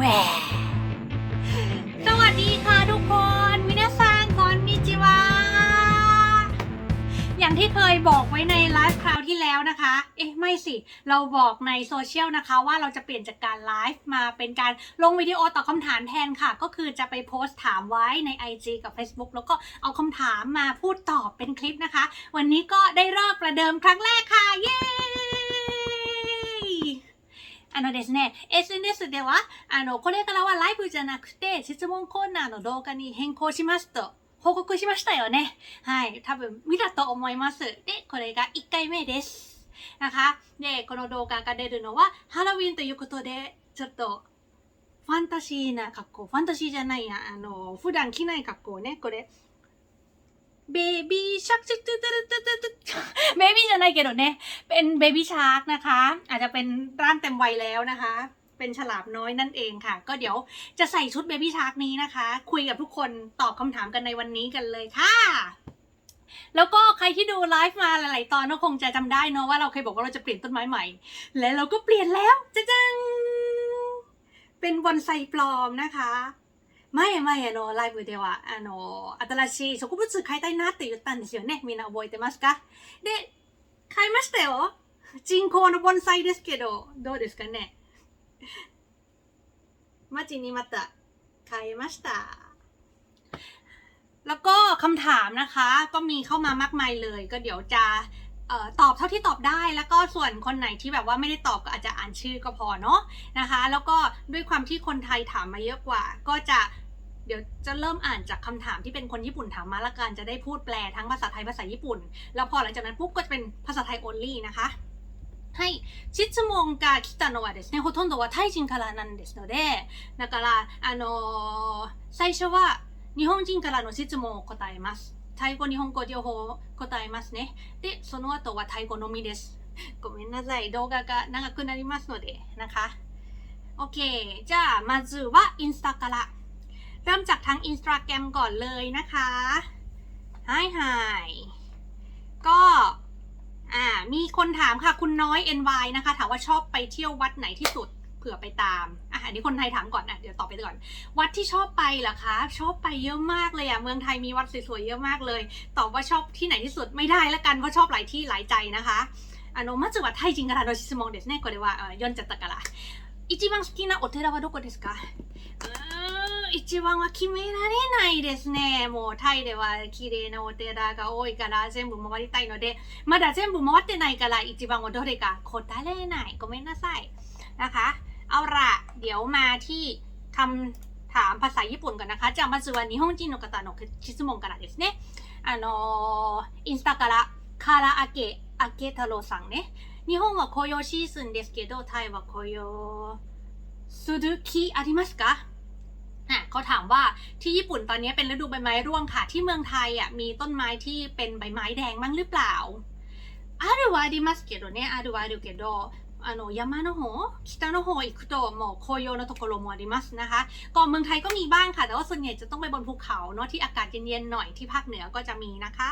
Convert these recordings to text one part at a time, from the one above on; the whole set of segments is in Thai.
แหวสวัสดีค่ะทุกคนมินาซังคอนนิจิวา อย่างที่เคยบอกไว้ในไลฟ์คราวที่แล้วนะคะ เอ๊ะ ไม่สิ เราบอกในโซเชียลนะคะ ว่าเราจะเปลี่ยนจากการไลฟ์มาเป็นการลงวิดีโอตอบคำถามแทนค่ะ ก็คือจะไปโพสต์ถามไว้ใน IG กับ Facebook แล้วก็เอาคำถามมาพูดตอบเป็นคลิปนะคะ วันนี้ก็ได้เลิกประเดิมครั้งแรกค่ะ เย้ あのですね、SNS では、あの、これからはライブじゃなくて、質問コーナーの動画に変更しますと、報告しましたよね。はい。多分、見たと思います。で、これが1回目です。นะคะで、この動画が出るのは、ハロウィンということで、ちょっと、ファンタジーな格好、ファンタジーじゃないや、あの、普段着ない格好ね、これ。 ベビーชักชักตึ๊ดตึ๊ดตึ๊ดตึ๊ดเบบี้จะไนเกโดเนะเป็นเบบี้ชาร์กนะคะ อาจจะเป็นร่างเต็มวัยแล้วนะคะ เป็นฉลามน้อยนั่นเองค่ะ ก็เดี๋ยวจะใส่ชุดเบบี้ชาร์กนี้นะคะ คุยกับทุกคนตอบคำถามกันในวันนี้กันเลยค่ะแล้วก็ใครที่ดูไลฟ์มาหลาย ๆ ตอนก็คงจะจำได้เนาะว่าเราเคยบอกว่าเราจะเปลี่ยนต้นไม้ใหม่ และเราก็เปลี่ยนแล้วจ้าจังเป็นวันไซปลอมนะคะ 前々のライブでは、あの、新しい植物買いたいなって言ったんですよね。みんな覚えてますかで、買いましたよ。人工の盆栽ですけど、どうですかね。待ちにまた買いました。แล้วก็คำถามนะคะ ก็มีเข้ามามากมายเลย ก็เดี๋ยวจะเ อ่อตอบเท่าที่ตอบได้ แล้วก็ส่วนคนไหนที่แบบว่าไม่ได้ตอบก็อาจจะอ่านชื่อก็พอเนาะนะคะ แล้วก็ด้วยความที่คนไทยถามมาเยอะกว่า ก็จะเดี๋ยวจะเริ่มอ่านจากคำถามที่เป็นคนญี่ปุ่นถามมาละกันจะได้พูดแปลทั้งภาษาไทยภาษาญี่ปุ่น แล้วพอหลังจากนั้นปุ๊บก็จะเป็นภาษาไทย only นะคะはい質問が来たのはですね、ほとんどはタイ人からなんですので、だから、あのー最初は日本人からの質問を答えます。 タイ語、日本語両方答えますね。で、その後はタイ語のみです。ごめんなさい。動画が長くなりますので、นะคะโอเค じゃあ、まずはインスタから。เริ่มจากทางอินสตาแกรมก่อนเลยนะคะไฮไฮก็ อ่า มีคนถามค่ะ คุณน้อย NY นะคะ ถามว่าชอบไปเที่ยววัดไหนที่สุด เผื่อไปตาม อ่ะอันนี้คนไทยถามก่อนนะเดี๋ยวตอบไปก่อน วัดที่ชอบไปเหรอคะ ชอบไปเยอะมากเลยอะเมืองไทยมีวัดสวยๆเยอะมากเลย ตอบว่าชอบที่ไหนที่สุดไม่ได้ละกันเพราะชอบหลายที่หลายใจนะคะあのまずはタイ人からの質問ですねこれはあ読んじゃったから一番好きなお寺はどこですかうーん一番は決められないですねもうタイでは綺麗なお寺が多いから全部回りたいのでまだ全部回ってないから一番はどれか答えれないごめんなさいนะคะ เอาละเดี๋ยวมาที่คำถามภาษาญี่ปุ่นก่อนนะคะじゃあまずは日本人の方の質問からですねあのーインスタからカラアケアケ太郎さんね日本は紅葉シーズンですけどタイは紅葉する気ありますかอ่ะเขาถามว่าที่ญี่ปุ่นตอนนี้เป็นฤดูใบไม้ร่วงค่ะ ที่เมืองไทยอ่ะมีต้นไม้ที่เป็นใบไม้แดงมั้งหรือเปล่าあるはありますけどねあるはあるけど あの山の方北の方行くともう紅葉のところもありますนะคะก็เมืองไทยก็มีบ้างค่ะ แต่ว่าส่วนใหญ่จะต้องไปบนภูเขาเนาะที่อากาศเย็นๆหน่อยที่ภาคเหนือก็จะมีนะคะ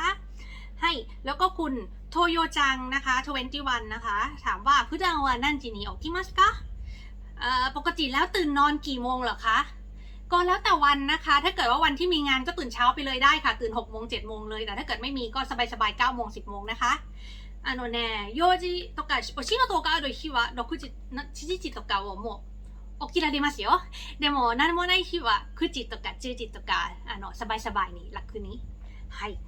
ให้แล้วก็คุณโทโยจังนะคะ21นะคะ ถามว่า普段は何時に起きますかเอ่อปกติแล้วตื่นนอนกี่โมงเหรอคะ ก็แล้วแต่วันนะคะ ถ้าเกิดว่าวันที่มีงานก็ตื่นเช้าไปเลยได้ค่ะ ตื่น6โมง7โมงเลย แต่ถ้าเกิดไม่มีก็สบายๆ9โมง10โมงนะคะ あのね、用事とかお仕事がある日は6時、な7時とかをもう起きられますよ。でも何もない日は9時とか10時とか、あの、สบายๆに楽に。はい。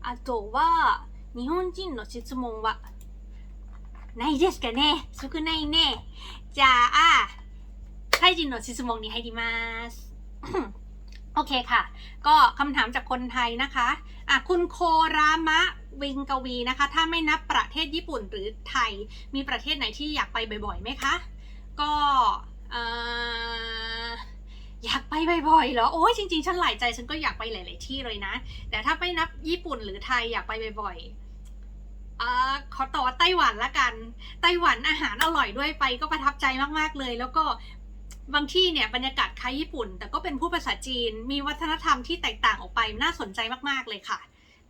あとは、日本人の質問は、ないですかね少ないね。じゃあ、タイ人の質問に入ります。โอเคค่ะ ก็คำถามจากคนไทยนะคะอ่ะคุณโครามะ วิงกวีนะคะ ถ้าไม่นับประเทศญี่ปุ่นหรือไทย มีประเทศไหนที่อยากไปบ่อยๆไหมคะ ก็ออยากไปบ่อยๆเหรอ โอ้ยจริงๆ ฉันหลายใจฉันก็อยากไปหลาย ๆ ที่เลยนะ แต่ถ้าไม่นับญี่ปุ่นหรือไทยอยากไปบ่อยอ่าขอต่อว่าไต้หวันละกัน ไต้หวันอาหารอร่อยด้วยไปก็ประทับใจมากๆเลย แล้วก็บางที่เนี่ยบรรยากาศคล้ายญี่ปุ่น แต่ก็เป็นผู้ภาษาจีน มีวัฒนธรรมที่แตกต่างออกไปน่าสนใจมากๆเลยค่ะ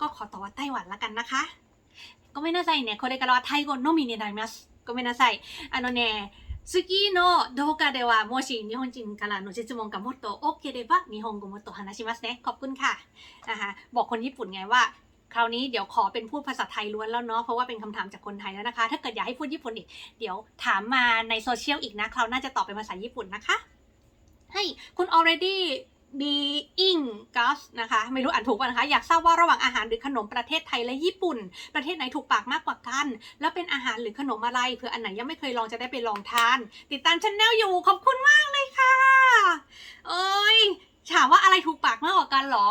ก็ขอต่อว่าไต้หวันละกันนะคะごめんなさいね。これからはタイ語のみになります。ごめんなさい。あのね、 次の動画ではもし日本人からの質問がもっと多ければ日本語もっと話しますねขอบคุณค่ะนะคะบอกคนญี่ปุ่นไงว่า คราวนี้เดี๋ยวขอเป็นพูดภาษาไทยล้วนแล้วเนาะเพราะว่าเป็นคำถามจากคนไทยแล้วนะคะ ถ้าเกิดอยากให้พูดญี่ปุ่นอีก เดี๋ยวถามมาในโซเชียลอีกนะ คราวหน่าจะตอบเป็นภาษาญี่ปุ่นนะคะ ให้คุณ already being gus นะคะไม่รู้อ่านถูกป่ะนะคะ อยากทราบว่าระหว่างอาหารหรือขนมประเทศไทยและญี่ปุ่น ประเทศไหนถูกปากมากกว่ากัน แล้วเป็นอาหารหรือขนมอะไรเผื่ออันไหนยังไม่เคยลองจะได้ไปลองทาน ติดตามช n แนลอยู่ขอบคุณมากเลยค่ะ เอ้ยถามว่าอะไรถูกปากมากกว่ากันเหรอ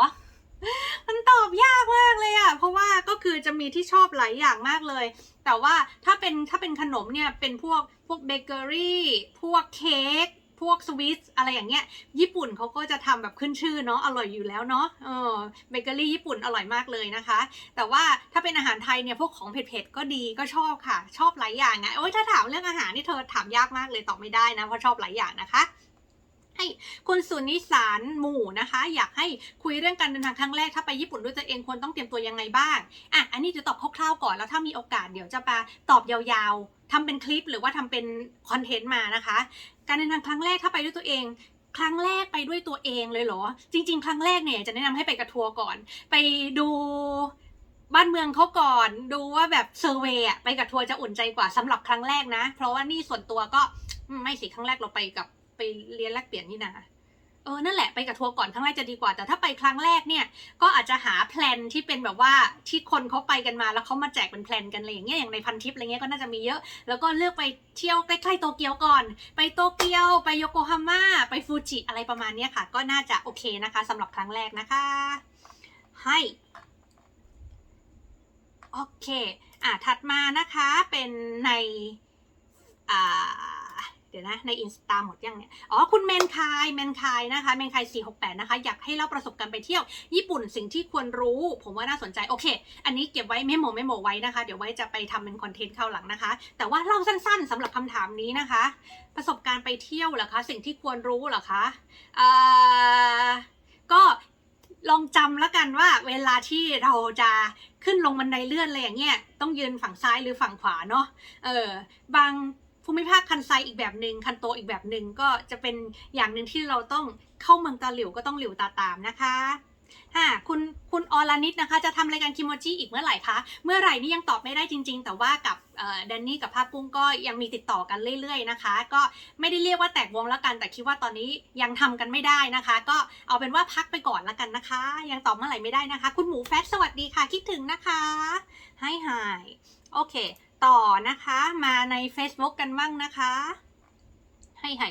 มันตอบยากมากเลยอะเพราะว่าก็คือจะมีที่ชอบหลายอย่างมากเลย แต่ว่าถ้าเป็นถ้าเป็นขนมเนี่ยเป็นพวกพวกเบเกอรี่พวกเค้ก พวกสวีทอะไรอย่างเงี้ย ญี่ปุ่นเขาก็จะทำแบบขึ้นชื่อเนาะอร่อยอยู่แล้วเนาะเออเบเกอรี่ญี่ปุ่นอร่อยมากเลยนะคะ แต่ว่าถ้าเป็นอาหารไทยเนี่ยพวกของเผ็ดๆก็ดีก็ชอบค่ะ ชอบหลายอย่างอะโอ้ยถ้าถามเรื่องอาหารนี่เธอถามยากมากเลยตอบไม่ได้นะเพราะชอบหลายอย่างนะคะให้คุณสุนิสารหมู่นะคะ อยากให้คุยเรื่องการเดินทางครั้งแรกถ้าไปญี่ปุ่นด้วยตัวเองควรต้องเตรียมตัวยังไงบ้างอะอันนี้จะตอบคร่าวๆก่อนแล้วถ้ามีโอกาสเดี๋ยวจะมาตอบยาวๆ ทำเป็นคลิปหรือว่าทำเป็นคอนเทนต์มานะคะ การเดินทางครั้งแรกถ้าไปด้วยตัวเองครั้งแรกไปด้วยตัวเองเลยเหรอ จริง ๆ ครั้งแรกเนี่ยจะแนะนำให้ไปกับทัวร์ก่อน ไปดูบ้านเมืองเขาก่อน ดูว่าแบบเซอร์เวย์อะไปกับทัวร์จะอุ่นใจกว่าสำหรับครั้งแรกนะ เพราะว่านี่ส่วนตัวก็ไม่สิครั้งแรกเราไปกับไปเรียนแลกเปลี่ยนนี่นะ เออนั่นแหละไปกับทัวร์ก่อนครั้งแรกจะดีกว่า แต่ถ้าไปครั้งแรกเนี่ยก็อาจจะหาแพลนที่เป็นแบบว่าที่คนเขาไปกันมาแล้วเขามาแจกเป็นแพลนกันอะไรอย่างเงี้ยอย่างในพันทิปอะไรเงี้ยก็น่าจะมีเยอะ แล้วก็เลือกไปเที่ยวใกล้ๆโตเกียวก่อน ไปโตเกียวไปโยโกฮาม่าไปฟูจิอะไรประมาณเนี้ยค่ะ ก็น่าจะโอเคนะคะสำหรับครั้งแรกนะคะ ให้โอเคอะถัดมานะคะเป็นในอ่า ดี๋ยวนะ ในอินสตาหมดยังเนี่ย อ๋อ คุณเมนคายเมนคายนะคะ เมนคาย468 นะคะ อยากให้เล่าประสบการณ์ไปเที่ยว ญี่ปุ่นสิ่งที่ควรรู้ ผมว่าน่าสนใจ โอเค อันนี้เก็บไว้เมโมเมโมไว้นะคะ เดี๋ยวไว้จะไปทำเป็นคอนเทนต์คราวหลังนะคะ แต่ว่าเล่าสั้นๆสำหรับคำถามนี้นะคะ ประสบการณ์ไปเที่ยวเหรอคะ สิ่งที่ควรรู้เหรอคะอ่าก็ลองจำแล้วกันว่าเวลาที่เราจะขึ้นลงบันไดเลื่อนอะไรอย่างเงี้ยต้องยืนฝั่งซ้ายหรือฝั่งขวาเนาะ เออบาง ภูมิภาคคันไซอีกแบบหนึ่งคันโตอีกแบบหนึ่งก็จะเป็นอย่างหนึ่งที่เราต้องเข้าเมืองตาหลิวก็ต้องหลิวตาตามนะคะฮ่าคุณคุณอรนิดนะคะ จะทำรายการคิโมจิอีกเมื่อไหร่คะ เมื่อไหร่นี่ยังตอบไม่ได้จริง ๆ แต่ว่ากับแดนนี่กับภาคกุ้งก็ยังมีติดต่อกันเรื่อยๆนะคะ ก็ไม่ได้เรียกว่าแตกวงแล้วกัน แต่คิดว่าตอนนี้ยังทำกันไม่ได้นะคะ ก็เอาเป็นว่าพักไปก่อนแล้วกันนะคะ ยังตอบเมื่อไหร่ไม่ได้นะคะ คุณหมูแฟตสวัสดีค่ะคิดถึงนะคะให้หายโอเค ต่อนะคะ มาใน Facebook กันบ้างนะคะ ให้ให้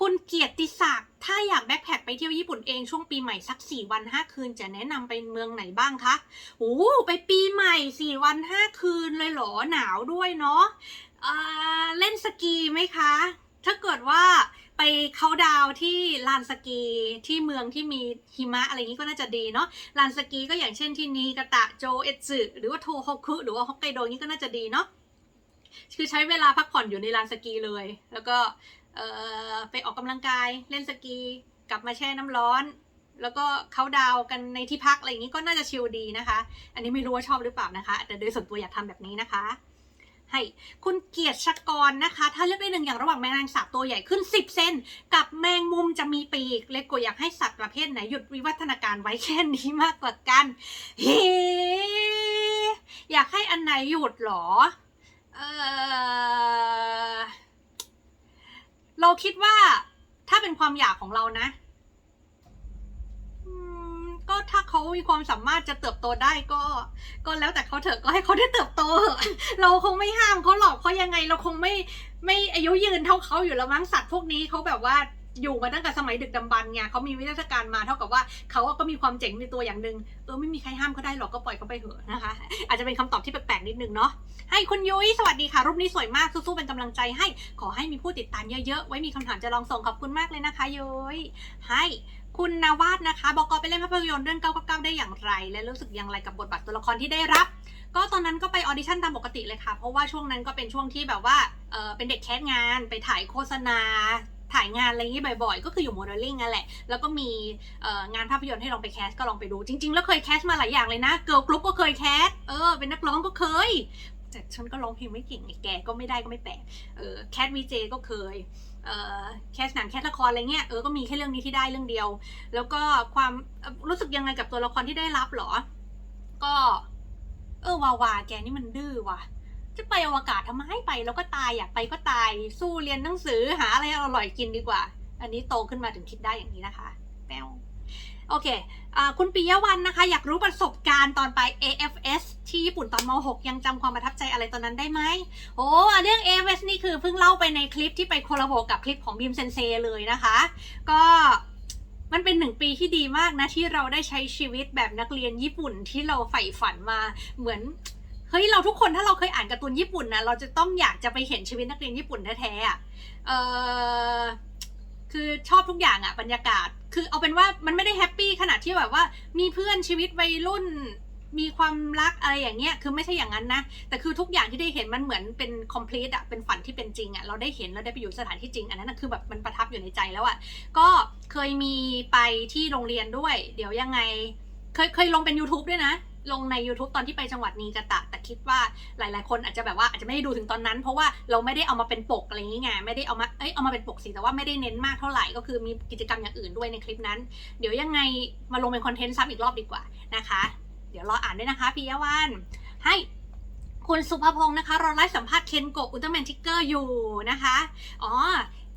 คุณเกียรติศักดิ์ถ้าอยากแบ็คแพคไปเที่ยวญี่ปุ่นเองช่วงปีใหม่สัก 4 วัน 5 คืนจะแนะนำไปเมืองไหนบ้างคะโอ้ไปปีใหม่ 4 วัน 5 คืนเลยเหรอหนาวด้วยเนาะเล่นสกีไหมคะ ถ้าเกิดว่าไปเขาดาวที่ลานสกีที่เมืองที่มีหิมะอะไรอย่างนี้ก็น่าจะดีเนาะลานสกีก็อย่างเช่นที่นีกาตะโจเอตสึหรือว่าโทโฮคุหรือว่าฮอกไกโดนี่ก็น่าจะดีเนาะ คือใช้เวลาพักผ่อนอยู่ในลานสกีเลย แล้วก็ไปออกกำลังกายเล่นสกี กลับมาแช่น้ำร้อน แล้วก็เขาดาวกันในที่พักอะไรอย่างนี้ก็น่าจะชิลดีนะคะ อันนี้ไม่รู้ว่าชอบหรือเปล่านะคะ แต่โดยส่วนตัวอยากทำแบบนี้นะคะ ให้คุณเกียรติชกรนะคะ ถ้าเลือกได้หนึ่งอย่างระหว่างแมงสาบตัวใหญ่ขึ้น 10 เซนกับแมงมุมจะมีปีก เลโกกว่าอยากให้สัตว์ประเภทไหนหยุดวิวัฒนาการไว้แค่นี้มากกว่ากันเฮอยากให้อันไหนหยุดหรอ เออเราคิดว่าถ้าเป็นความอยากของเรานะก็ถ้าเขามีความสามารถจะเติบโตได้ก็ ก็แล้วแต่เขาเถอะก็ให้เขาได้เติบโตเถอะเราคงไม่ห้ามเขาหรอกเพราะยังไง เราคงไม่ไม่อายุยืนเท่าเขาอยู่แล้วมั้งสัตว์พวกนี้เขาแบบว่า อยู่มาตั้งแต่สมัยดึกดำบรรพ์ไงเขามีวิทยาการมาเท่ากับว่าเขาก็มีความเจ๋งในตัวอย่างหนึ่งเออไม่มีใครห้ามเขาได้หรอกก็ปล่อยเขาไปเถอะนะคะ อาจจะเป็นคำตอบที่แปลกๆนิดนึงเนาะให้คุณยุ้ยสวัสดีค่ะ รูปนี้สวยมากสู้ๆเป็นกำลังใจให้ขอให้มีผู้ติดตามเยอะๆ ไว้มีคำถามจะลองส่งขอบคุณมากเลยนะคะยุ้ยให้คุณนาวาดนะคะ บอกไปเล่นภาพยนตร์เรื่อง999ได้อย่างไร และรู้สึกอย่างไรกับบทบาทตัวละครที่ได้รับ ก็ตอนนั้นก็ไปออดิชั่นตามปกติเลยค่ะ เพราะว่าช่วงนั้นก็เป็นช่วงที่แบบว่าเออเป็นเด็กแคสงานไปถ่ายโฆษณา ถ่ายงานอะไรอย่างนี้บ่อยๆ ก็คืออยู่โมเดลลิ่งนั่นแหละ แล้วก็มีงานภาพยนตร์ให้ลองไปแคสก็ลองไปดู จริง ๆ แล้วเคยแคสมาหลายอย่างเลยนะ เกิร์ลกรุ๊ปก็เคยแคส เออ เป็นนักร้องก็เคย แต่ฉันก็ร้องเพลงไม่เก่งไงแกก็ไม่ได้ก็ไม่แปลก เออ แคทวีเจก็เคย เออแคสหนังแคสละครอะไรเงี้ย เออ ก็มีแค่เรื่องนี้ที่ได้เรื่องเดียว แล้วก็ความรู้สึกยังไงกับตัวละครที่ได้รับหรอ ก็ เออวาวาแกนี่มันดื้อว่ะ จะไปอวกาศทำไมไปแล้วก็ตายอยากไปก็ตายสู้เรียนหนังสือหาอะไรอร่อยกินดีกว่า อันนี้โตขึ้นมาถึงคิดได้อย่างนี้นะคะแป้วโอเคอคุณปิยวันนะคะ อยากรู้ประสบการณ์ตอนไป AFS ที่ญี่ปุ่นตอนม .6 ยังจำความประทับใจอะไรตอนนั้นได้ไหมโอ้เรื่อง AFS นี่คือเพิ่งเล่าไปในคลิปที่ไปโคลาโบกับคลิปของบีมเซนเซเลยนะคะ ก็มันเป็นหนึ่งปีที่ดีมากนะ ที่เราได้ใช้ชีวิตแบบนักเรียนญี่ปุ่นที่เราใฝ่ฝันมาเหมือน ฮ้ยเราทุกคนถ้าเราเคยอ่านการ์ตูนญี่ปุ่นนะเราจะต้องอยากจะไปเห็นชีวิตนักเรียนญี่ปุ่นแท้ๆอะเออคือชอบทุกอย่างอะบรรยากาศ คือเอาเป็นว่ามันไม่ได้แฮปปี้ขนาดที่แบบว่า มีเพื่อนชีวิตวัยรุ่นมีความรักอะไรอย่างเงี้ย คือไม่ใช่อย่างนั้นนะ แต่คือทุกอย่างที่ได้เห็นมันเหมือนเป็น complete อะเป็นฝันที่เป็นจริงอะเราได้เห็นเราได้ไปอยู่สถานที่จริง อันนั้นนะคือแบบมันประทับอยู่ในใจแล้วอะก็เคยมีไปที่โรงเรียนด้วย เดี๋ยวยังไง เคยเคยลงเป็น YouTube ด้วยนะ ลงใน YouTube ตอนที่ไปจังหวัดนีกาตะ แต่คิดว่าหลาย ๆ คนอาจจะแบบว่าอาจจะไม่ได้ดูถึงตอนนั้น เพราะว่าเราไม่ได้เอามาเป็นปกอะไรอย่างงี้ไงไม่ได้เอามาเอ้ยเอามาเป็นปกสิแต่ว่าไม่ได้เน้นมากเท่าไหร่ก็คือมีกิจกรรมอย่างอื่นด้วยในคลิปนั้น เดี๋ยวยังไงมาลงเป็นคอนเทนต์ซ้ำอีกรอบดีกว่านะคะ เดี๋ยวรออ่านด้วยนะคะพี่ยวันให้คุณสุภพงศ์นะคะรอไลฟ์สัมภาษณ์เคนโกะอุลตร้าแมนทิกเกอร์อยู่นะคะ อ๋อ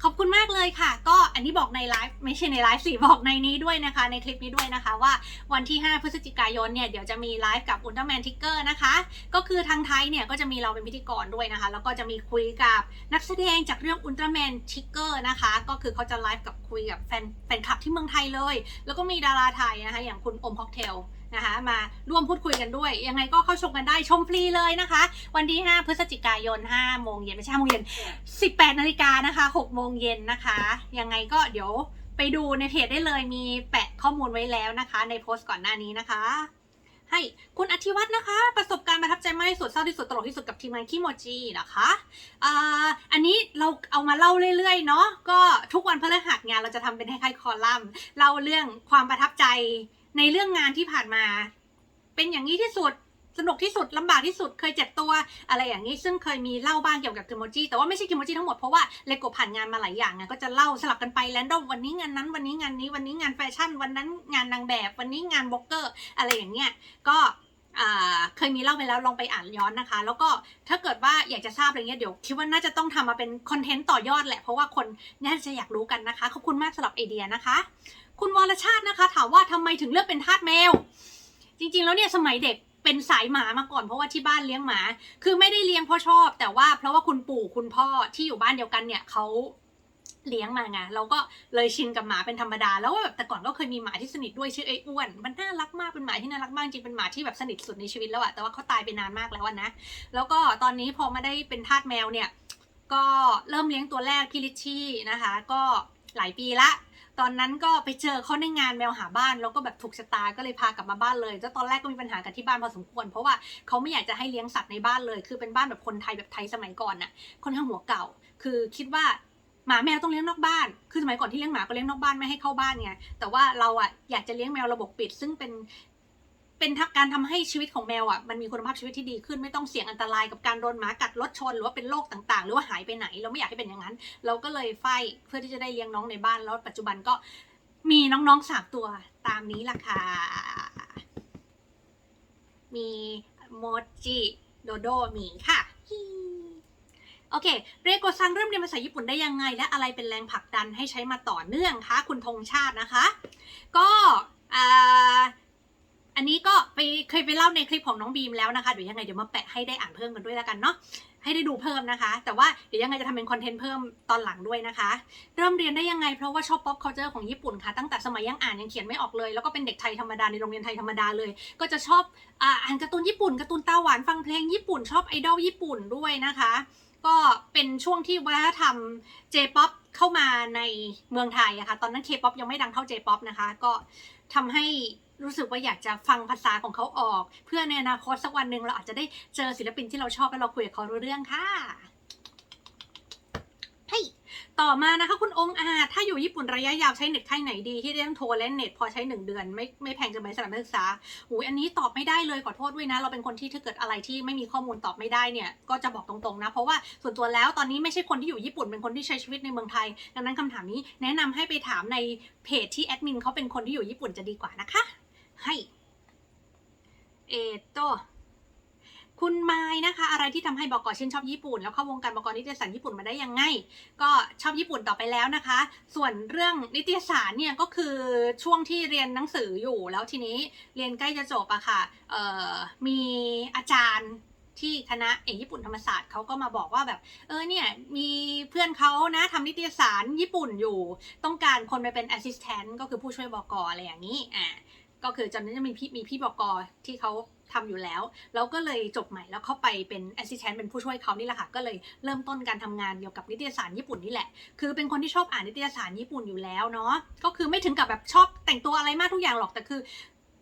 ขอบคุณมากเลยค่ะ ก็อันนี้บอกในไลฟ์ไม่ใช่ในไลฟ์สิบอกในนี้ด้วยนะคะ ในคลิปนี้ด้วยนะคะว่าวันที่ 5 พฤศจิกายนเนี่ยเดี๋ยวจะมีไลฟ์กับอุลตร้าแมนทิกเกอร์นะคะ ก็คือทางไทยเนี่ยก็จะมีเราเป็นพิธีกรด้วยนะคะ แล้วก็จะมีคุยกับนักแสดงจากเรื่องอุลตร้าแมนทิกเกอร์นะคะ ก็คือเขาจะไลฟ์กับคุยกับแฟนแฟนคลับที่เมืองไทยเลย แล้วก็มีดาราไทยนะคะอย่างคุณอมค็อกเทล นะคะมาร่วมพูดคุยกันด้วย ยังไงก็เข้าชมกันได้ชมฟรีเลยนะคะ วันที่ 5 พฤศจิกายน 5 โมงเย็นไม่ใช่5โมงเย็น 18 นาฬิกานะคะ 6 โมงเย็นนะคะ ยังไงก็เดี๋ยวไปดูในเพจได้เลยมีแปะข้อมูลไว้แล้วนะคะ ในโพสต์ก่อนหน้านี้นะคะ ให้คุณอธิวัฒน์นะคะ ประสบการณ์ประทับใจมากที่สุดเศร้าที่สุดตลกที่สุดกับทีมงานคิโมจินะคะอ่าอันนี้เราเอามาเล่าเรื่อยๆเนาะก็ทุกวันพฤหัสงานเราจะทำเป็นคล้ายๆคอลัมน์เล่าเรื่องความประทับใจในเรื่องงานที่ผ่านมา เป็นอย่างนี้ที่สุดสนุกที่สุดลำบากที่สุดเคยเจ็บตัวอะไรอย่างนี้ซึ่งเคยมีเล่าบ้างเกี่ยวกับคิโมจิแต่ว่าไม่ใช่คิโมจิทั้งหมดเพราะว่าเลโกผ่านงานมาหลายอย่างไงก็จะเล่าสลับกันไปแรนดอมวันนี้งานนั้นวันนี้งานนี้วันนี้งานแฟชั่น วันนั้นงานนางแบบวันนี้งานบล็อกเกอร์ อะไรอย่างเงี้ยก็เคยมีเล่าไปแล้วลองไปอ่านย้อนนะคะ แล้วก็ถ้าเกิดว่าอยากจะทราบอะไรเงี้ยเดี๋ยวคิดว่าน่าจะต้องทำมาเป็นคอนเทนต์ต่อยอดแหละเพราะว่าคนน่าจะอยากรู้กันนะคะขอบคุณมากสำหรับไอเดียนะคะ คุณวรชาตินะคะ ถามว่าทำไมถึงเลือกเป็นทาสแมว จริงๆ แล้วเนี่ยสมัยเด็กเป็นสายหมามาก่อนเพราะว่าที่บ้านเลี้ยงหมา คือไม่ได้เลี้ยงเพราะชอบ แต่ว่าเพราะว่าคุณปู่คุณพ่อที่อยู่บ้านเดียวกันเนี่ยเขาเลี้ยงมาไงเราก็เลยชินกับหมาเป็นธรรมดา แล้วก็แบบแต่ก่อนก็เคยมีหมาที่สนิทด้วยชื่อไอ้อ้วน มันน่ารักมากเป็นหมาที่น่ารักมากจริงเป็นหมาที่แบบสนิทสุดในชีวิตแล้วอะแต่ว่าเขาตายไปนานมากแล้วนะ แล้วก็ตอนนี้พอมาได้เป็นทาสแมวเนี่ย ก็เริ่มเลี้ยงตัวแรกพี่ลิชชี่นะคะ ก็หลายปีละ ตอนนั้นก็ไปเจอเขาในงานแมวหาบ้านแล้วก็แบบถูกชะตาก็เลยพากลับมาบ้านเลยแล้วตอนแรกก็มีปัญหากับที่บ้านพอสมควร เพราะว่าเขาไม่อยากจะให้เลี้ยงสัตว์ในบ้านเลย คือเป็นบ้านแบบคนไทยแบบไทยสมัยก่อนน่ะค่อนข้างหัวเก่า คือคิดว่าหมาแมวต้องเลี้ยงนอกบ้าน คือสมัยก่อนที่เลี้ยงหมาก็เลี้ยงนอกบ้านไม่ให้เข้าบ้านไง แต่ว่าเราอะอยากจะเลี้ยงแมวระบบปิด ซึ่งเป็น เป็นการทำให้ชีวิตของแมวอะมันมีคุณภาพชีวิตที่ดีขึ้นไม่ต้องเสี่ยงอันตรายกับการโดนหมากัดรถชน หรือว่าเป็นโรคต่างๆ หรือว่าหายไปไหน เราไม่อยากให้เป็นอย่างนั้น เราก็เลยไฟเพื่อที่จะได้เลี้ยงน้องในบ้านแล้วปัจจุบันก็มีน้องๆสามตัวตามนี้ล่ะค่ะ มีโมจิโดโดหมีค่ะโอเค เรโกซังเริ่มเรียนภาษาญี่ปุ่นได้ยังไง และอะไรเป็นแรงผลักดันให้ใช้มาต่อเนื่องคะ คุณธงชาตินะคะ ก็อ่า อันนี้ก็ไปเคยไปเล่าในคลิปของน้องบีมแล้วนะคะเดี๋ยวยังไงเดี๋ยวมาแปะให้ได้อ่านเพิ่มกันด้วยแล้วกันเนาะให้ได้ดูเพิ่มนะคะ แต่ว่าเดี๋ยวยังไงจะทำเป็นคอนเทนต์เพิ่มตอนหลังด้วยนะคะ เริ่มเรียนได้ยังไงเพราะว่าชอบ pop culture ของญี่ปุ่นค่ะ ตั้งแต่สมัยยังอ่านยังเขียนไม่ออกเลย แล้วก็เป็นเด็กไทยธรรมดาในโรงเรียนไทยธรรมดาเลย ก็จะชอบอ่าอ่านการ์ตูนญี่ปุ่นการ์ตูนตาหวานฟังเพลงญี่ปุ่นชอบไอดอลญี่ปุ่นด้วยนะคะ ก็เป็นช่วงที่วัฒนธรรม J-POP เข้ามาในเมืองไทยอะค่ะตอนนั้นเคป๊อปยังไม่ดังเท่าเจป๊อปนะคะ ก็ทำให้รู้สึกว่าอยากจะฟังภาษาของเขาออก เพื่อในอนาคตสักวันหนึ่งเราอาจจะได้เจอศิลปินที่เราชอบแล้วเราคุยกับเขารู้เรื่องค่ะ ต่อมานะคะคุณองค์อาจถ้าอยู่ญี่ปุ่นระยะยาวใช้เน็ตค่ายไหนดีที่เรื่องโทรและเน็ตพอใช้หนึ่งเดือน ไม่ไม่แพงจะไหมสำหรับนักศึกษาหูยอันนี้ตอบไม่ได้เลยขอโทษด้วยนะ เราเป็นคนที่ถ้าเกิดอะไรที่ไม่มีข้อมูลตอบไม่ได้เนี่ยก็จะบอกตรงๆนะ เพราะว่าส่วนตัวแล้วตอนนี้ไม่ใช่คนที่อยู่ญี่ปุ่นเป็นคนที่ใช้ชีวิตในเมืองไทย ดังนั้นคำถามนี้แนะนำให้ไปถามในเพจที่แอดมินเขาเป็นคนที่อยู่ญี่ปุ่นจะดีกว่านะคะให้เอโต คุณไม้นะคะ อะไรที่ทำให้บกชื่นชอบญี่ปุ่น แล้วเข้าวงการบกนิตยสารญี่ปุ่นมาได้ยังไง ก็ชอบญี่ปุ่นต่อไปแล้วนะคะ ส่วนเรื่องนิตยสารเนี่ยก็คือช่วงที่เรียนหนังสืออยู่แล้วทีนี้เรียนใกล้จะจบอะค่ะเอ่อมีอาจารย์ที่คณะเอกญี่ปุ่นธรรมศาสตร์เขาก็มาบอกว่าแบบ เออเนี่ย มีเพื่อนเขานะทำนิตยสารญี่ปุ่นอยู่ ต้องการคนไปเป็น assistant ก็คือผู้ช่วยบกอะไรอย่างนี้อ่าก็คือตอนนั้นจะมีพี่มีพี่บกที่เขา ทำอยู่แล้ว แล้วก็เลยจบใหม่แล้วเข้าไปเป็น assistant เป็นผู้ช่วยเขานี่แหละค่ะก็เลยเริ่มต้นการทำงานเกี่ยวกับนิตยสารญี่ปุ่นนี่แหละ คือเป็นคนที่ชอบอ่านนิตยสารญี่ปุ่นอยู่แล้วเนาะก็คือไม่ถึงกับแบบชอบแต่งตัวอะไรมากทุกอย่างหรอกแต่คือ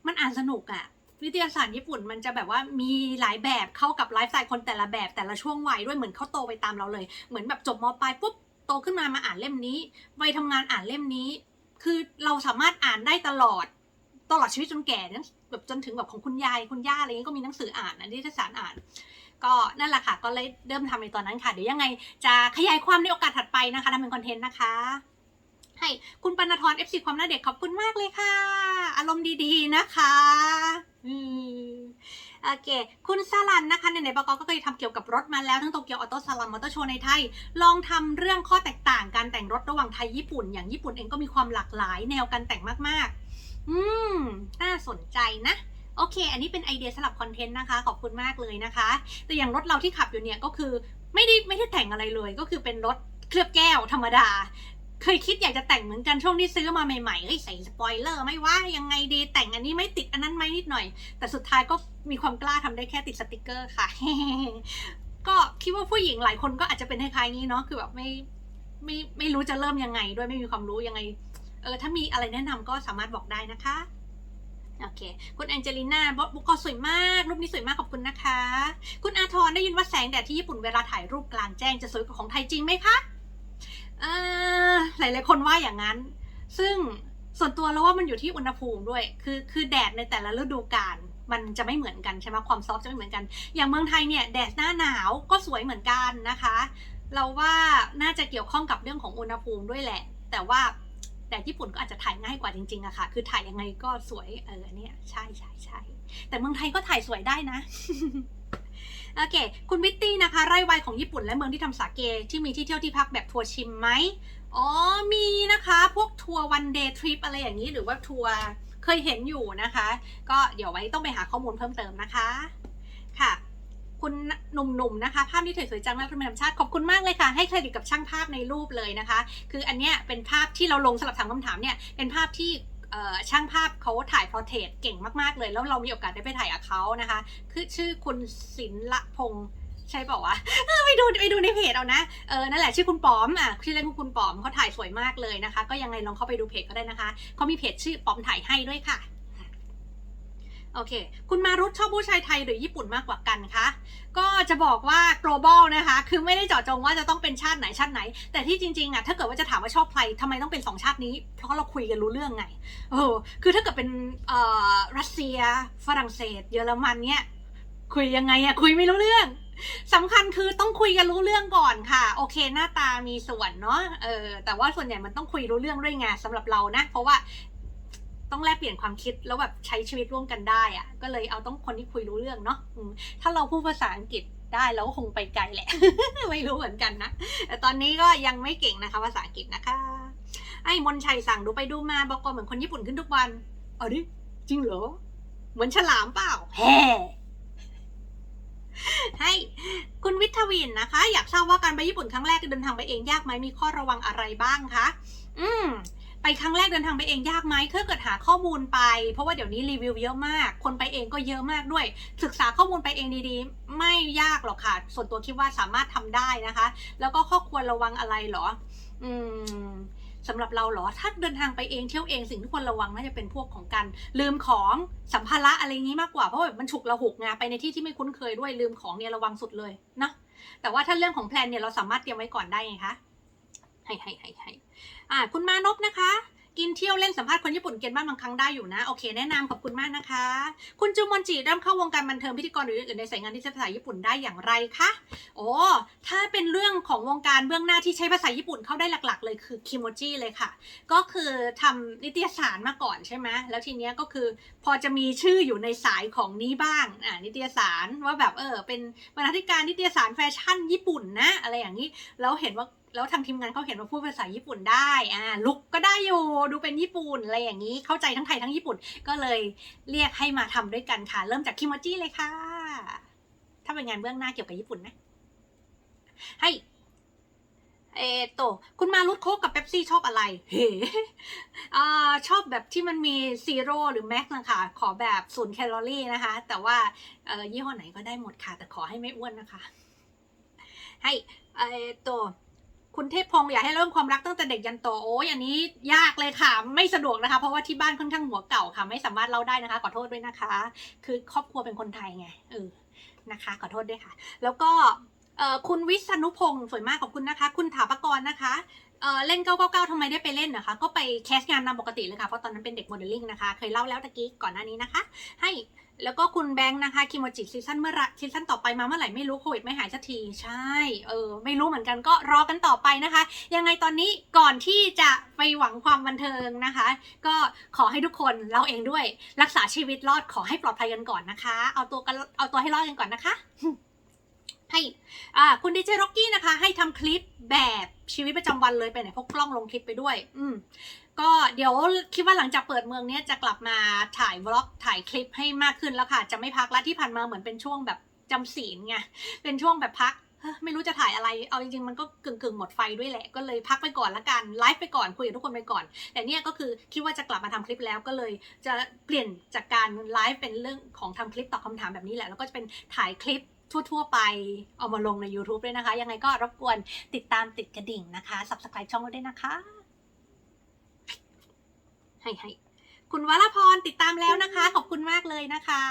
มันอ่านสนุกอะนิตยสารญี่ปุ่นมันจะแบบว่ามีหลายแบบเข้ากับไลฟ์สไตล์คนแต่ละแบบแต่ละช่วงวัยด้วยเหมือนเขาโตไปตามเราเลย เหมือนแบบจบมปลายปุ๊บโตขึ้นมามาอ่านเล่มนี้วัยทำงานอ่านเล่มนี้ คือเราสามารถอ่านได้ตลอด ตลอดชีวิตจนแก่นี่ยแบบจนถึงแบบของคุณยายคุณย่าอะไรเงี้ยก็มีหนังสืออ่านนะนิตยสารอ่าน ก็นั่นแหละค่ะ ก็เลยเริ่มทำในตอนนั้นค่ะ เดี๋ยวยังไงจะขยายความในโอกาสถัดไปนะคะทำเป็นคอนเทนต์นะคะให้คุณปนทร FC ความน่าเด็กขอบคุณมากเลยค่ะ อารมณ์ดีๆนะคะอืมโอเค คุณสลันนะคะในไหนๆบกก็เคยทำเกี่ยวกับรถมาแล้วทั้งโตเกียวออโต้ซาลันมอเตอร์โชว์ในไทย ลองทำเรื่องข้อแตกต่างการแต่งรถระหว่างไทยญี่ปุ่น อย่างญี่ปุ่นเองก็มีความหลากหลายแนวการแต่งมากๆ อืม น่าสนใจนะ โอเค อันนี้เป็นไอเดียสำหรับคอนเทนต์นะคะ ขอบคุณมากเลยนะคะ แต่อย่างรถเราที่ขับอยู่เนี่ยก็คือไม่ได้ไม่ได้แต่งอะไรเลย ก็คือเป็นรถเคลือบแก้วธรรมดา เคยคิดอยากจะแต่งเหมือนกันช่วงที่ซื้อมาใหม่ๆเฮ้ยใส่สปอยเลอร์ไม่ว่ายังไงดีแต่งอันนี้ไม่ติดอันนั้นไหมนิดหน่อย แต่สุดท้ายก็มีความกล้าทำได้แค่ติดสติกเกอร์ค่ะ ก็คิดว่าผู้หญิงหลายคนก็อาจจะเป็นคล้ายๆนี้เนาะคือแบบไม่ไม่ไม่รู้จะเริ่มยังไง ด้วยไม่มีความรู้ยังไง เออถ้ามีอะไรแนะนำก็สามารถบอกได้นะคะโอเค คุณแองเจลิน่าบอกบุกสวยมาก รูปนี้สวยมากขอบคุณนะคะ คุณอาทรได้ยินว่าแสงแดดที่ญี่ปุ่นเวลาถ่ายรูปกลางแจ้งจะสวยกว่าของไทยจริงไหมคะเออหลายคนว่าอย่างนั้น ซึ่งส่วนตัวแล้วว่ามันอยู่ที่อุณหภูมิด้วย คือคือแดดในแต่ละฤดูกาลมันจะไม่เหมือนกันใช่ไหมความซอฟจะไม่เหมือนกัน อย่างเมืองไทยเนี่ยแดดหน้าหนาวก็สวยเหมือนกันนะคะ เราว่าน่าจะเกี่ยวข้องกับเรื่องของอุณหภูมิด้วยแหละ แต่ว่า แดดญี่ปุ่นก็อาจจะถ่ายง่ายกว่าจริงๆอะค่ะ คือถ่ายยังไงก็สวยเออเนี่ยใช่ใช่ใช่แต่เมืองไทยก็ถ่ายสวยได้นะโอเค คุณวิตตี้นะคะ ไร่ไวของญี่ปุ่นและเมืองที่ทำสาเกที่มีที่เที่ยวที่พักแบบทัวร์ชิมไหมอ๋อมีนะคะ พวกทัวร์วันเดย์ทริปอะไรอย่างนี้หรือว่าทัวร์เคยเห็นอยู่นะคะ ก็เดี๋ยวไว้ต้องไปหาข้อมูลเพิ่มเติมนะคะ ค่ะ คุณหนุ่มๆนะคะ ภาพนี้สวยๆจังมากคุณธรรมชาติขอบคุณมากเลยค่ะ ให้เครดิตกับช่างภาพในรูปเลยนะคะ คืออันเนี้ยเป็นภาพที่เราลงสำหรับถามคำถามเนี่ยเป็นภาพที่ช่างภาพเขาถ่ายพอร์เทรตเก่งมากๆเลย แล้วเรามีโอกาสได้ไปถ่ายกับเขานะคะ คือชื่อคุณศิละพงษ์ใช่เปล่าวะไปดูไปดูในเพจเอานะ เออ นั่นแหละชื่อคุณปอมอะชื่อเล่นของคุณปอมเขาถ่ายสวยมากเลยนะคะ ก็ยังไงลองเข้าไปดูเพจก็ได้นะคะเขามีเพจชื่อปอมถ่ายให้ด้วยค่ะ โอเค คุณมารุตชอบผู้ชายไทยหรือญี่ปุ่นมากกว่ากันคะ ก็จะบอกว่า global นะคะ คือไม่ได้เจาะจงว่าจะต้องเป็นชาติไหนชาติไหน แต่ที่จริงๆอะถ้าเกิดว่าจะถามว่าชอบใครทำไมต้องเป็นสองชาตินี้ เพราะเราคุยกันรู้เรื่องไง เออ คือถ้าเกิดเป็นเอ่อรัสเซีย ฝรั่งเศส เยอรมันเนี่ย คุยยังไงอะคุยไม่รู้เรื่องสำคัญคือต้องคุยกันรู้เรื่องก่อนค่ะ โอเคหน้าตามีส่วนเนาะเออแต่ว่าส่วนใหญ่มันต้องคุยรู้เรื่องด้วยไงสำหรับเรานะ เพราะว่า ต้องแลกเปลี่ยนความคิดแล้วแบบใช้ชีวิตร่วมกันได้อะก็เลยเอาต้องคนที่คุยรู้เรื่องเนาะถ้าเราพูดภาษาอังกฤษได้เราก็คงไปไกลแหละ ไม่รู้เหมือนกันนะ แต่ตอนนี้ก็ยังไม่เก่งนะคะภาษาอังกฤษนะคะ ไอ้มนชัยสั่งดูไปดูมาบอกว่าเหมือนคนญี่ปุ่นขึ้นทุกวันเอาดิจริงเหรอ เหมือนฉลามเปล่าแฮ่ให้คุณวิทวินนะคะ อยากทราบว่าการไปญี่ปุ่นครั้งแรกเดินทางไปเองยากไหมมีข้อระวังอะไรบ้างคะ อืม ไปครั้งแรกเดินทางไปเองยากไหมถ้าเกิดหาข้อมูลไป เพราะว่าเดี๋ยวนี้รีวิวเยอะมาก คนไปเองก็เยอะมากด้วย ศึกษาข้อมูลไปเองดีๆ ไม่ยากหรอกค่ะ ส่วนตัวคิดว่าสามารถทำได้นะคะ แล้วก็ข้อควรระวังอะไรหรอ อืมสำหรับเราเหรอ ถ้าเดินทางไปเองเที่ยวเองสิ่งที่ควรระวังน่าจะเป็นพวกของการลืมของสัมภาระอะไรงี้มากกว่า เพราะว่ามันฉุกละหุกไงไปในที่ที่ไม่คุ้นเคยด้วยลืมของเนี่ยระวังสุดเลยนะแต่ว่าถ้าเรื่องของแพลนเนี่ยเราสามารถเตรียมไว้ก่อนได้ไงคะให้ให้ให้ให้ อ่าคุณมานพนะคะ กินเที่ยวเล่นสัมภาษณ์คนญี่ปุ่นเกณฑ์บ้านบางครั้งได้อยู่นะ โอเคแนะนำขอบคุณมากนะคะ คุณจูมอนจิเริ่มเข้าวงการบันเทิงพิธีกรหรืออื่นในสายงานที่ใช้ภาษาญี่ปุ่นได้อย่างไรคะโอ้ถ้าเป็นเรื่องของวงการเบื้องหน้าที่ใช้ภาษาญี่ปุ่นเข้าได้หลัก ๆ เลยคือคิโมจิเลยค่ะ ก็คือทำนิตยสารมาก่อนใช่ไหมแล้วทีเนี้ยก็คือพอจะมีชื่ออยู่ในสายของนี้บ้างอ่านิตยสารว่าแบบเออเป็นบรรณาธิการนิตยสารแฟชั่นญี่ปุ่นนะอะไรอย่างนี้แล้วเห็นว่า แล้วทางทีมงานเขาเห็นว่าพูดภาษาญี่ปุ่นได้อ่าลุกก็ได้อยู่ดูเป็นญี่ปุ่นอะไรอย่างนี้เข้าใจทั้งไทยทั้งญี่ปุ่น ก็เลยเรียกให้มาทำด้วยกันค่ะ เริ่มจากคิโมจิเลยค่ะ ถ้าเป็นงานเบื้องหน้าเกี่ยวกับญี่ปุ่นนะให้เอโตคุณมารุดโคกกับเป๊ปซี่ชอบอะไร เฮ้อ่าชอบแบบที่มันมีซีโร่หรือแม็กนะคะ ขอแบบศูนย์แคลอรี่นะคะ แต่ว่ายี่ห้อไหนก็ได้หมดค่ะ แต่ขอให้ไม่อ้วนนะคะ ให้เอโต คุณเทพพงศ์อยากให้เริ่มความรักตั้งแต่เด็กยันโตโอ้ยอันนี้ยากเลยค่ะ ไม่สะดวกนะคะ เพราะว่าที่บ้านค่อนข้างหัวเก่าค่ะ ไม่สามารถเล่าได้นะคะ ขอโทษด้วยนะคะ คือครอบครัวเป็นคนไทยไงเออนะคะ ขอโทษด้วยค่ะ แล้วก็คุณวิษณุพงศ์สวยมากขอบคุณนะคะ คุณถาปกรณ์นะคะเอ่อเล่น 999ทำไมได้ไปเล่นนะคะ ก็ไปแคสงานตามปกติเลยค่ะ เพราะตอนนั้นเป็นเด็กโมเดลลิ่งนะคะ เคยเล่าแล้วตะกี้ก่อนหน้านี้นะคะ ให้ แล้วก็คุณแบงค์นะคะคิโมจิซีซั่นเมื่อไรซีซั่นต่อไปมาเมื่อไหร่ไม่รู้โควิดไม่หายสักทีใช่เออไม่รู้เหมือนกันก็รอกันต่อไปนะคะ ยังไงตอนนี้ก่อนที่จะไปหวังความบันเทิงนะคะ ก็ขอให้ทุกคนเราเองด้วย รักษาชีวิตรอดขอให้ปลอดภัยกันก่อนนะคะ เอาตัวกันเอาตัวให้รอดกันก่อนนะคะให้คุณดีเจร็อกกี้นะคะ ให้ทำคลิปแบบชีวิตประจำวันเลยไปไหนพกกล้องลงคลิปไปด้วย อืม ก็เดี๋ยวคิดว่าหลังจากเปิดเมืองเนี้ยจะกลับมาถ่ายบล็อกถ่ายคลิปให้มากขึ้นแล้วค่ะ จะไม่พักล้วที่ผ่านมาเหมือนเป็นช่วงแบบจำศีลไงเป็นช่วงแบบพักไม่รู้จะถ่ายอะไร เอาจริงๆ มันก็กึ่งกึ่งๆ หมดไฟด้วยแหละ ก็เลยพักไปก่อนละกัน ไลฟ์ไปก่อน คุยกับทุกคนไปก่อน แต่เนี่ยก็คือคิดว่าจะกลับมาทำคลิปแล้ว ก็เลยจะเปลี่ยนจากการไลฟ์เป็นเรื่องของทำคลิปตอบคำถามแบบนี้แหละ แล้วก็จะเป็นถ่ายคลิปทั่วๆ ไป เอามาลงใน YouTube ด้วยนะคะ ยังไงก็รบกวนติดตามติดกระดิ่งนะคะ subscribe ช่องเราด้วยนะคะ ให้ให้คุณวรพรติดตามแล้วนะคะ ขอบคุณมากเลยนะคะ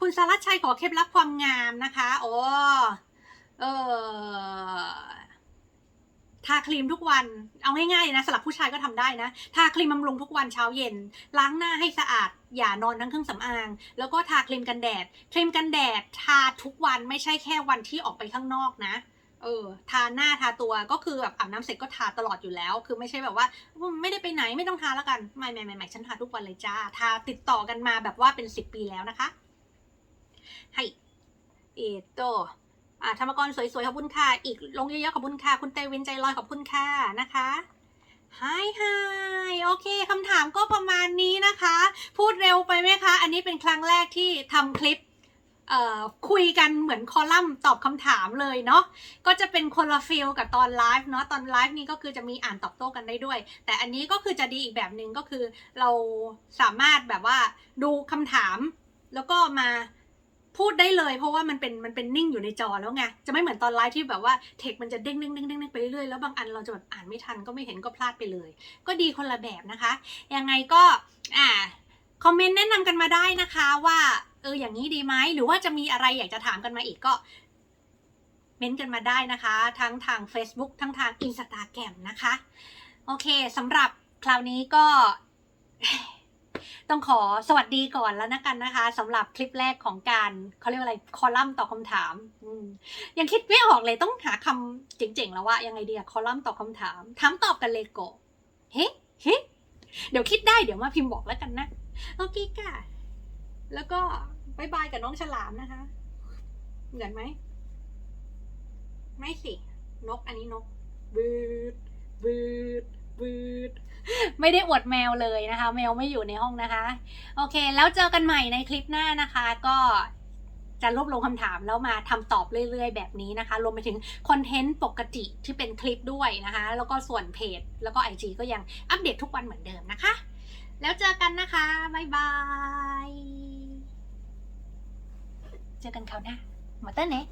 คุณสารัชัยขอเคล็ดลับความงามนะคะโอ้เออทาครีมทุกวัน เอาง่ายๆนะสำหรับผู้ชายก็ทำได้นะ ทาครีมบำรุงทุกวันเช้าเย็น ล้างหน้าให้สะอาด อย่านอนทั้งเครื่องสำอาง แล้วก็ทาครีมกันแดด ครีมกันแดดทาทุกวันไม่ใช่แค่วันที่ออกไปข้างนอกนะ เออทาหน้าทาตัวก็คือแบบอาบน้ำเสร็จก็ทาตลอดอยู่แล้ว คือไม่ใช่แบบว่าไม่ได้ไปไหนไม่ต้องทาแล้วกันไม่ไม่ไม่ไม่ฉันทาทุกวันเลยจ้า ทาติดต่อกันมาแบบว่าเป็นสิบปีแล้วนะคะให้เอโตอ่าธรรมกรสวยๆขอบคุณค่ะ อีกลงเยอะๆขอบคุณค่ะ คุณเตวินใจลอยขอบคุณค่ะนะคะไฮไฮโอเคคำถามก็ประมาณนี้นะคะ พูดเร็วไปไหมคะ อันนี้เป็นครั้งแรกที่ทำคลิป คุยกันเหมือนคอลัมน์ตอบคำถามเลยเนาะก็จะเป็นคนละฟิลกับตอนไลฟ์เนาะตอนไลฟ์นี้ก็คือจะมีอ่านตอบโต้กันได้ด้วย แต่อันนี้ก็คือจะดีอีกแบบหนึ่งก็คือเราสามารถแบบว่าดูคำถาม แล้วก็มาพูดได้เลย เพราะว่ามันเป็นมันเป็นนิ่งอยู่ในจอแล้วไงจะไม่เหมือนตอนไลฟ์ที่แบบว่าเทคมันจะเด้งเด้งเด้งเด้งไปเรื่อยแล้วบางอันเราจะแบบอ่านไม่ทันก็ไม่เห็นก็พลาดไปเลย ก็ดีคนละแบบนะคะยังไงก็อ่าคอมเมนต์แนะนำกันมาได้นะคะว่า อออย่างนี้ดีไหมหรือว่าจะมีอะไรอยากจะถามกันมาอีกก็เม้นต์กันมาได้นะคะ ทั้งทาง Facebook ทั้งทาง Instagram นะคะ โอเคสำหรับคราวนี้ก็ต้องขอสวัสดีก่อนแล้วนะกันนะคะสำหรับคลิปแรกของการเขาเรียกว่าอะไรคอลัมน์ตอบคำถามมยังคิดไม่ออกเลยต้องหาคำเจ๋งๆแล้วว่ายังไงดีอะคอลัมน์ตอบคำถาม ถามตอบกันเลยโกะเฮ้เฮ้เดี๋ยวคิดได้เดี๋ยวมาพิมพ์บอกแล้วกันนะ โอเคค่ะ แล้วก็ บายบายกับน้องฉลามนะคะ เหมือนไหม ไม่สิ นกอันนี้นกบืดบืดบืดไม่ได้อวดแมวเลยนะคะ แมวไม่อยู่ในห้องนะคะ โอเค แล้วเจอกันใหม่ในคลิปหน้านะคะ ก็จะรวบรวมคำถามแล้วมาทำตอบเรื่อยๆ แบบนี้นะคะ รวมไปถึงคอนเทนต์ปกติที่เป็นคลิปด้วยนะคะ แล้วก็ส่วนเพจ แล้วก็ IG ก็ยังอัปเดตทุกวันเหมือนเดิมนะคะ แล้วเจอกันนะคะ บ๊ายบาย เจอกันคราวหน้ามาเตอร์เนะ